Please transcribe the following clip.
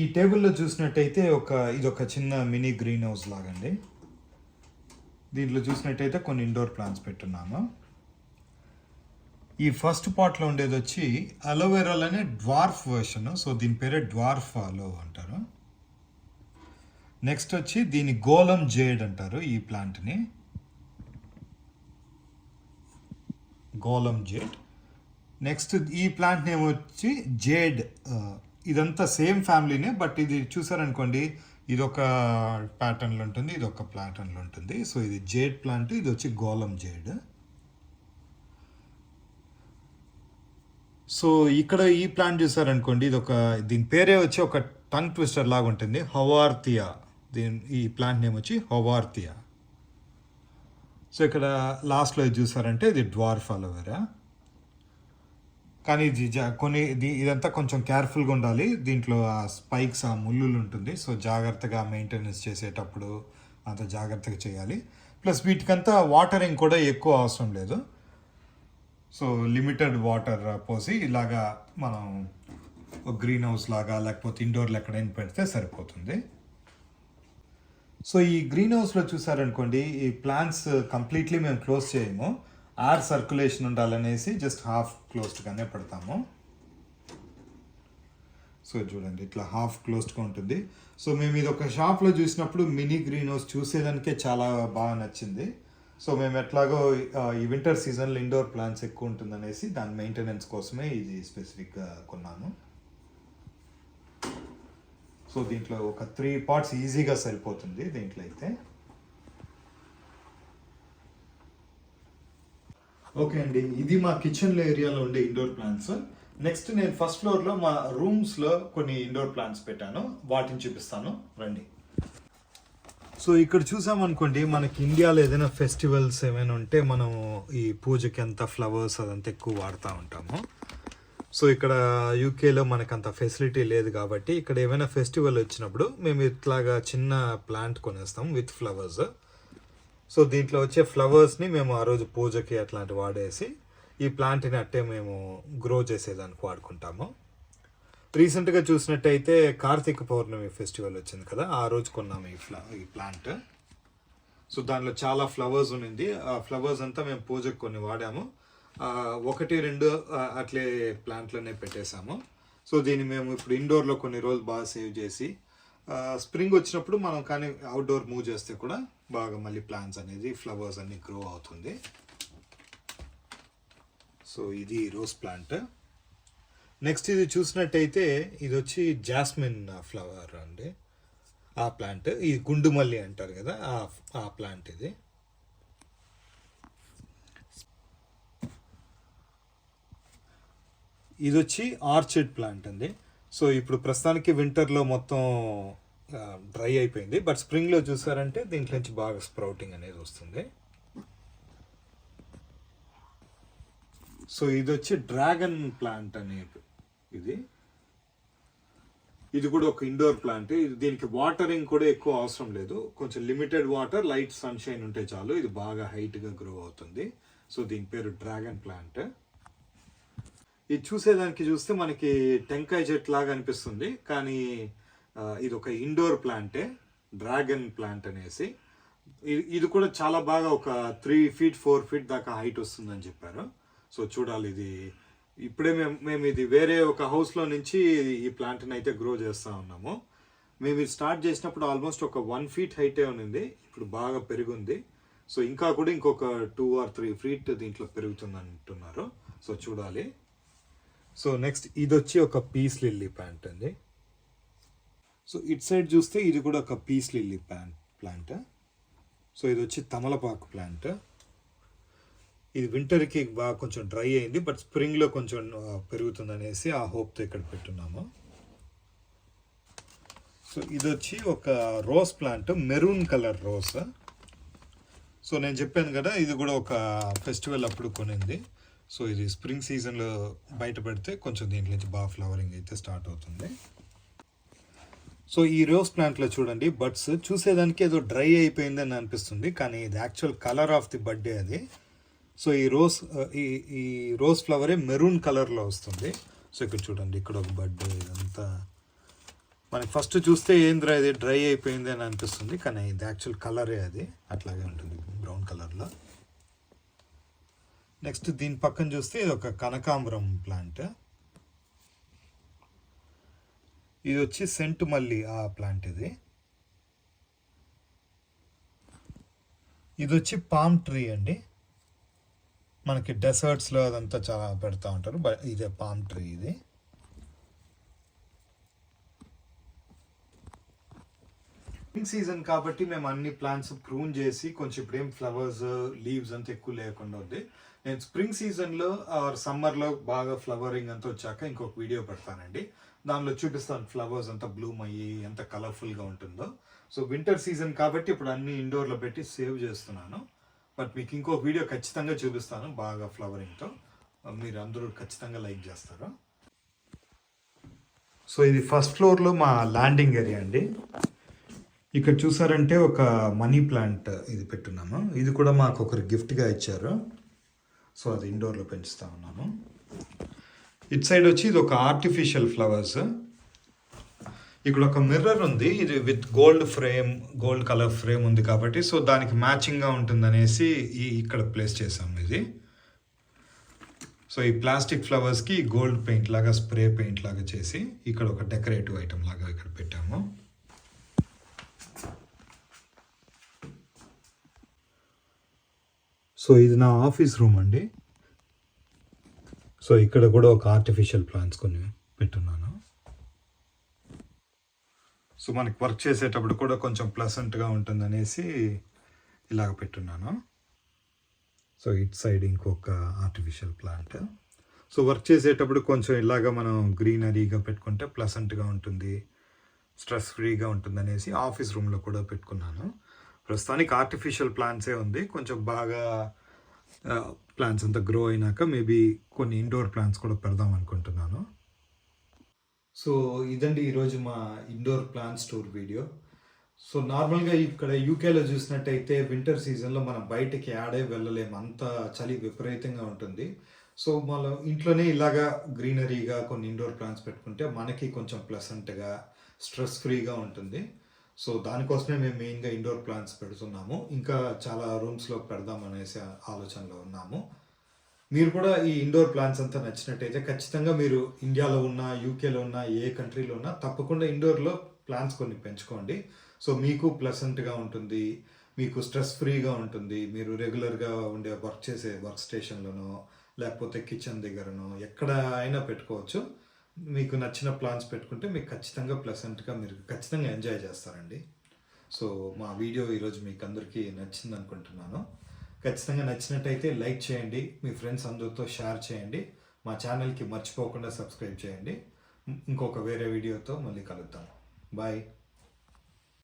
ఈ టేబుల్లో చూసినట్టయితే ఒక ఇది ఒక చిన్న మినీ గ్రీన్ హౌస్ లాగండి. దీంట్లో చూసినట్టయితే కొన్ని ఇండోర్ ప్లాంట్స్ పెట్టున్నాము. ఈ ఫస్ట్ పాట్లో ఉండేది వచ్చి అలోవెరాలోనే డ్వార్ఫ్ వర్షన్ సో దీని పేరే డ్వార్ఫ్ అలో అంటారు. నెక్స్ట్ వచ్చి దీని గోలం జేడ్ అంటారు ఈ ప్లాంట్ని. Gollum jade. నెక్స్ట్ ఈ ప్లాంట్ నేమ్ వచ్చి జేడ్ ఇదంతా సేమ్ ఫ్యామిలీనే బట్ ఇది చూసారనుకోండి ఇది ఒక ప్యాటర్న్లో ఉంటుంది ఇది ఒక ప్యాటర్న్లో ఉంటుంది. సో ఇది జేడ్ ప్లాంట్ ఇది వచ్చి గోలం జేడ్. సో ఇక్కడ ఈ ప్లాంట్ చూసారనుకోండి ఇది ఒక దీని పేరే వచ్చి ఒక టంగ్ ట్విస్టర్ లాగా ఉంటుంది హవార్తియా. దీని ఈ ప్లాంట్ నేమ్ వచ్చి హవార్తియా. సో ఇక్కడ లాస్ట్లో ఇది చూసారంటే ఇది డ్వార్ఫ్ అలోవెరా. కానీ ఇది కొన్ని ఇదంతా కొంచెం కేర్ఫుల్గా ఉండాలి. దీంట్లో ఆ స్పైక్స్ ఆ ముళ్ళులు ఉంటుంది. సో జాగ్రత్తగా మెయింటెనెన్స్ చేసేటప్పుడు అంత జాగ్రత్తగా చేయాలి. ప్లస్ వీటికంతా వాటరింగ్ కూడా ఎక్కువ అవసరం లేదు. సో లిమిటెడ్ వాటర్ పోసి ఇలాగా మనం గ్రీన్ హౌస్ లాగా లేకపోతే ఇండోర్లో ఎక్కడైనా పెడితే సరిపోతుంది. సో ఈ గ్రీన్ హౌస్లో చూసారనుకోండి ఈ ప్లాంట్స్ కంప్లీట్లీ మేము క్లోజ్ చేయము. ఆర్ సర్క్యులేషన్ ఉండాలనేసి జస్ట్ హాఫ్ క్లోజ్డ్గానే పెడతాము. సో చూడండి ఇట్లా హాఫ్ క్లోజ్డ్గా ఉంటుంది. సో మేము ఇది ఒక షాప్లో చూసినప్పుడు మినీ గ్రీన్ హౌస్ చూసేదానికే చాలా బాగా నచ్చింది. సో మేము ఎట్లాగో ఈ వింటర్ సీజన్లో ఇండోర్ ప్లాంట్స్ ఎక్కువ ఉంటుందనేసి దాని మెయింటెనెన్స్ కోసమే ఇది స్పెసిఫిక్గా కొన్నాను. సో దీంట్లో ఒక త్రీ పార్ట్స్ ఈజీగా సరిపోతుంది దీంట్లో అయితే. ఓకే అండి. ఇది మా కిచెన్ ఏరియాలో ఉండే ఇండోర్ ప్లాంట్స్ నెక్స్ట్ నేను ఫస్ట్ ఫ్లోర్లో మా రూమ్స్లో కొన్ని ఇండోర్ ప్లాంట్స్ పెట్టాను. వాటిని చూపిస్తాను. రండి. సో ఇక్కడ చూసామనుకోండి మనకి ఇండియాలో ఏదైనా ఫెస్టివల్స్ ఏమైనా ఉంటే మనం ఈ పూజకి అంత ఫ్లవర్స్ అదంతా ఎక్కువ వాడుతూ ఉంటాము. సో ఇక్కడ యూకేలో మనకు అంత ఫెసిలిటీ లేదు కాబట్టి ఇక్కడ ఏమైనా ఫెస్టివల్ వచ్చినప్పుడు మేము ఇట్లాగా చిన్న ప్లాంట్ కొనేస్తాం విత్ ఫ్లవర్స్ సో దీంట్లో వచ్చే ఫ్లవర్స్ని మేము ఆ రోజు పూజకి అట్లాంటి వాడేసి ఈ ప్లాంట్ని అట్టే మేము గ్రో చేసేదానికి వాడుకుంటాము. రీసెంట్గా చూసినట్టయితే కార్తీక పౌర్ణమి ఫెస్టివల్ వచ్చింది కదా ఆ రోజు కొన్నాము ఈ ఫ్లా ఈ ప్లాంట్. సో దానిలో చాలా ఫ్లవర్స్ ఉన్నింది ఆ ఫ్లవర్స్ అంతా మేము పూజకు కొన్ని వాడాము. ఒకటి రెండు అట్లే ప్లాంట్లోనే పెట్టేశాము. సో దీన్ని మేము ఇప్పుడు ఇండోర్లో కొన్ని రోజులు బాగా సేవ్ చేసి స్ప్రింగ్ వచ్చినప్పుడు మనం కానీ అవుట్డోర్ మూవ్ చేస్తే కూడా బాగా మళ్ళీ ప్లాంట్స్ అనేది ఫ్లవర్స్ అన్ని గ్రో అవుతుంది. సో ఇది రోజ్ ప్లాంట్ నెక్స్ట్ ఇది చూసినట్టయితే ఇది వచ్చి జాస్మిన్ ఫ్లవర్ అండి. ఆ ప్లాంట్ ఈ గుండుమల్లి అంటారు కదా ఆ ఆ ప్లాంట్ ఇది. ఇది వచ్చి ఆర్చిడ్ ప్లాంట్ అండి. సో ఇప్పుడు ప్రస్తుతానికి వింటర్లో మొత్తం డ్రై అయిపోయింది. బట్ స్ప్రింగ్లో చూసారంటే దీంట్లో నుంచి బాగా స్ప్రౌటింగ్ అనేది వస్తుంది. సో ఇది వచ్చి డ్రాగన్ ప్లాంట్ అనే ఇది. ఇది కూడా ఒక ఇండోర్ ప్లాంట్. ఇది దీనికి వాటరింగ్ కూడా ఎక్కువ అవసరం లేదు. కొంచెం లిమిటెడ్ వాటర్ లైట్ సన్షైన్ ఉంటే చాలు. ఇది బాగా హైట్గా గ్రో అవుతుంది. సో దీని పేరు డ్రాగన్ ప్లాంట్. ఇది చూసేదానికి చూస్తే మనకి టెంకాయ చెట్టు లాగా అనిపిస్తుంది. కానీ ఇది ఒక ఇండోర్ ప్లాంటే డ్రాగన్ ప్లాంట్ అనేసి. ఇది ఇది కూడా చాలా బాగా ఒక త్రీ ఫీట్ ఫోర్ ఫీట్ దాకా హైట్ వస్తుందని చెప్పారు. సో చూడాలి ఇది. ఇప్పుడే మేము మేము ఇది వేరే ఒక హౌస్లో నుంచి ఈ ప్లాంట్ని అయితే గ్రో చేస్తూ ఉన్నాము. మేము ఇది స్టార్ట్ చేసినప్పుడు ఆల్మోస్ట్ ఒక వన్ ఫీట్ హైటే ఉన్నింది. ఇప్పుడు బాగా పెరిగింది. సో ఇంకా కూడా ఇంకొక టూ ఆర్ త్రీ ఫీట్ దీంట్లో పెరుగుతుంది అంటున్నారు సో చూడాలి. సో నెక్స్ట్ ఇది వచ్చి ఒక పీస్ లిల్లీ ప్లాంట్ అండి. సో ఇట్ సైడ్ చూస్తే ఇది కూడా ఒక piece lily plant plant. So ఇది వచ్చి తమలపాకు ప్లాంట్. ఇది వింటర్కి బాగా కొంచెం డ్రై అయింది బట్ స్ప్రింగ్లో కొంచెం పెరుగుతుంది అనేసి ఆ హోప్తో ఇక్కడ పెట్టున్నాము. సో ఇది వచ్చి ఒక rose plant maroon colour rose. So నేను చెప్పాను కదా ఇది కూడా ఒక ఫెస్టివల్ అప్పుడు కొనింది. సో ఇది స్ప్రింగ్ సీజన్లో బయట పెడితే కొంచెం దీంట్లో నుంచి బాగా ఫ్లవరింగ్ అయితే స్టార్ట్ అవుతుంది. సో ఈ రోజ్ ప్లాంట్లో చూడండి బడ్స్ చూసేదానికి ఏదో డ్రై అయిపోయిందని అనిపిస్తుంది కానీ ఇది actual colour of the birthday అది. సో ఈ రోజ్ ఈ ఈ రోజ్ ఫ్లవరే మెరూన్ కలర్లో వస్తుంది. సో ఇక్కడ చూడండి ఇక్కడ ఒక బర్త్డే ఇదంతా. మనకి ఫస్ట్ చూస్తే ఏంద్రా ఇది డ్రై అయిపోయింది అని అనిపిస్తుంది కానీ ఇది యాక్చువల్ కలరే అది. అట్లాగే ఉంటుంది బ్రౌన్ కలర్లో. నెక్స్ట్ దీని పక్కన చూస్తే ఇది ఒక కనకాంబరం ప్లాంట్. ఇది వచ్చి సెంట్ మల్లి ఆ ప్లాంట్ ఇది. ఇది వచ్చి పామ్ ట్రీ అండి. మనకి డెసర్ట్స్లో అదంతా చాలా పెడతా ఉంటారు. బట్ ఇదే పామ్ ట్రీ ఇది. సీజన్ కాబట్టి మేము అన్ని ప్లాంట్స్ ప్రూన్ చేసి కొంచెం ఇప్పుడు ఏం ఫ్లవర్స్ లీవ్స్ అంతా ఎక్కువ లేకుండా ఉంది. నేను స్ప్రింగ్ సీజన్లో ఆర్ సమ్మర్లో బాగా ఫ్లవరింగ్ అంతా వచ్చాక ఇంకొక వీడియో పెడతానండి. దానిలో చూపిస్తాను ఫ్లవర్స్ అంతా బ్లూమ్ అయ్యి ఎంత కలర్ఫుల్గా ఉంటుందో. సో వింటర్ సీజన్ కాబట్టి ఇప్పుడు అన్ని ఇండోర్లో పెట్టి సేవ్ చేస్తున్నాను. బట్ మీకు ఇంకో వీడియో ఖచ్చితంగా చూపిస్తాను బాగా ఫ్లవరింగ్తో. మీరు అందరూ ఖచ్చితంగా లైక్ చేస్తారు. సో ఇది ఫస్ట్ ఫ్లోర్లో మా ల్యాండింగ్ ఏరియా అండి. ఇక్కడ చూసారంటే ఒక మనీ ప్లాంట్ ఇది పెట్టున్నాము. ఇది కూడా మాకు ఒకరు గిఫ్ట్గా ఇచ్చారు. సో అది ఇండోర్లో పెంచుతా ఉన్నాను. ఇట్ సైడ్ వచ్చి ఇది ఒక ఆర్టిఫిషియల్ ఫ్లవర్స్ ఇక్కడ ఒక మిర్రర్ ఉంది. ఇది with gold frame gold colour frame ఉంది కాబట్టి సో దానికి మ్యాచింగ్గా ఉంటుందనేసి ఈ ఇక్కడ ప్లేస్ చేసాము ఇది. సో ఈ ప్లాస్టిక్ ఫ్లవర్స్కి గోల్డ్ పెయింట్ లాగా స్ప్రే పెయింట్ లాగా చేసి ఇక్కడ ఒక డెకరేటివ్ ఐటమ్ లాగా ఇక్కడ పెట్టాము. సో ఇది నా ఆఫీస్ రూమ్ అండి. సో ఇక్కడ కూడా ఒక ఆర్టిఫిషియల్ ప్లాంట్స్ కొన్ని పెట్టున్నాను. సో మనకి వర్క్ చేసేటప్పుడు కూడా కొంచెం ప్లసెంట్గా ఉంటుందనేసి ఇలాగ పెట్టున్నాను. సో ఇట్ సైడ్ ఇంకొక ఆర్టిఫిషియల్ ప్లాంట్ సో వర్క్ చేసేటప్పుడు కొంచెం ఇలాగ మనం గ్రీనరీగా పెట్టుకుంటే ప్లసెంట్గా ఉంటుంది స్ట్రెస్ ఫ్రీగా ఉంటుంది అనేసి ఆఫీస్ రూమ్లో కూడా పెట్టుకున్నాను. ప్రస్తుతానికి ఆర్టిఫిషియల్ ప్లాంట్సే ఉంది. కొంచెం బాగా ప్లాంట్స్ అంతా గ్రో అయినాక మేబీ కొన్ని ఇండోర్ ప్లాంట్స్ కూడా పెడదాం అనుకుంటున్నాను. సో ఇదండి ఈరోజు మా indoor plant store video so నార్మల్గా ఇక్కడ యూకేలో చూసినట్టయితే వింటర్ సీజన్లో మనం బయటకి ఆడే వెళ్ళలేము. అంత చలి విపరీతంగా ఉంటుంది. సో మనం ఇంట్లోనే ఇలాగా గ్రీనరీగా కొన్ని ఇండోర్ ప్లాంట్స్ పెట్టుకుంటే మనకి కొంచెం ప్లసెంట్గా స్ట్రెస్ ఫ్రీగా ఉంటుంది. సో దానికోసమే మేము మెయిన్గా ఇండోర్ ప్లాంట్స్ పెడుతున్నాము. ఇంకా చాలా రూమ్స్లో పెడదాం అనేసి ఆలోచనలో ఉన్నాము. మీరు కూడా ఈ ఇండోర్ ప్లాంట్స్ అంతా నచ్చినట్టయితే ఖచ్చితంగా మీరు ఇండియాలో ఉన్న యూకేలో ఉన్న ఏ కంట్రీలో ఉన్నా తప్పకుండా ఇండోర్లో ప్లాంట్స్ కొన్ని పెంచుకోండి. సో మీకు ప్లసెంట్గా ఉంటుంది మీకు స్ట్రెస్ ఫ్రీగా ఉంటుంది. మీరు రెగ్యులర్గా ఉండే వర్క్ చేసే వర్క్ స్టేషన్లోనో లేకపోతే కిచెన్ దగ్గరనో ఎక్కడ అయినా పెట్టుకోవచ్చు. మీకు నచ్చిన ప్లాన్స్ పెట్టుకుంటే మీకు ఖచ్చితంగా ప్లసెంట్గా మీరు ఖచ్చితంగా ఎంజాయ్ చేస్తారండి. సో మా వీడియో ఈరోజు మీకు అందరికీ నచ్చింది అనుకుంటున్నాను. ఖచ్చితంగా నచ్చినట్టయితే లైక్ చేయండి మీ ఫ్రెండ్స్ అందరితో షేర్ చేయండి మా ఛానల్కి మర్చిపోకుండా సబ్స్క్రైబ్ చేయండి. ఇంకొక వేరే వీడియోతో మళ్ళీ కలుద్దాం. బాయ్